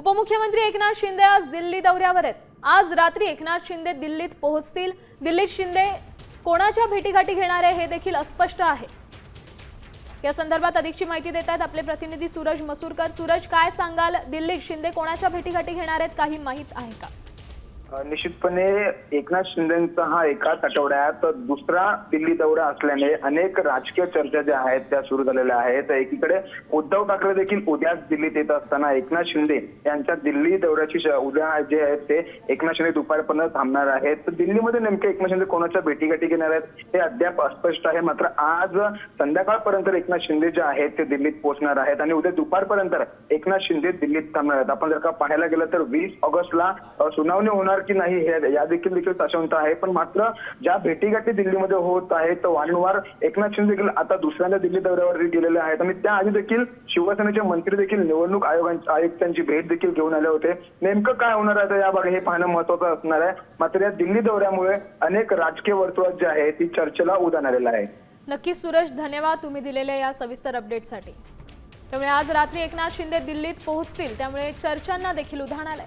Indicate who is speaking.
Speaker 1: उपमुख्यमंत्री एकनाथ शिंदे आज दिल्ली दौऱ्यावर आहेत. आज रात्री एकनाथ शिंदे दिल्लीत पोहोचतील. दिल्लीत शिंदे कोणाच्या भेटीगाठी घेणार आहे हे देखील अस्पष्ट आहे. या संदर्भात अधिकची माहिती देत आहेत आपले प्रतिनिधी सूरज मसूरकर. सूरज काय सांगाल? दिल्लीत शिंदे कोणाच्या भेटीगाठी घेणार आहेत? काही माहीत आहे का?
Speaker 2: निश्चितपणे एकनाथ शिंदेचा हा एकाच आठवड्यात दुसरा दिल्ली दौरा असल्याने अनेक राजकीय चर्चा ज्या आहेत त्या सुरू झालेल्या आहेत. एकीकडे उद्धव ठाकरे देखील उद्याच दिल्लीत येत असताना एकनाथ शिंदे यांच्या दिल्ली दौऱ्याची उद्या जे आहेत ते एकनाथ शिंदे दुपारपर्यंत थांबणार आहेत. तर दिल्लीमध्ये नेमके एकनाथ शिंदे कोणाच्या भेटीगाठी घेणार आहेत हे अद्याप अस्पष्ट आहे. मात्र आज संध्याकाळपर्यंत एकनाथ शिंदे जे आहेत ते दिल्लीत पोहोचणार आहेत आणि उद्या दुपारपर्यंत एकनाथ शिंदे दिल्लीत थांबणार आहेत. आपण जर का पाहायला गेलं तर वीस ऑगस्टला सुनावणी होणार की नाही हे या देखील देखील साशंकता आहे. पण मात्र ज्या भेटीगाठी दिल्लीमध्ये होत आहेत वारंवार एकनाथ शिंदे देखील आता दुसऱ्यांदा दिल्ली दौऱ्यावर गेलेले आहेत. आणि त्याआधी देखील शिवसेनेचे मंत्री देखील निवडणूक आयोगांच्या आयुक्तांची भेट देखील घेऊन आले होते. नेमकं काय होणार आहे या भागात हे पाहणं महत्वाचं असणार आहे. मात्र या दिल्ली दौऱ्यामुळे अनेक राजकीय वर्तुळात जे आहे ती चर्चेला उदान आलेलं आहे.
Speaker 1: नक्की सुरेश धन्यवाद तुम्ही दिलेल्या या सविस्तर अपडेटसाठी. त्यामुळे आज रात्री एकनाथ शिंदे दिल्लीत पोहोचतील. त्यामुळे चर्चांना देखील उधाण आलंय.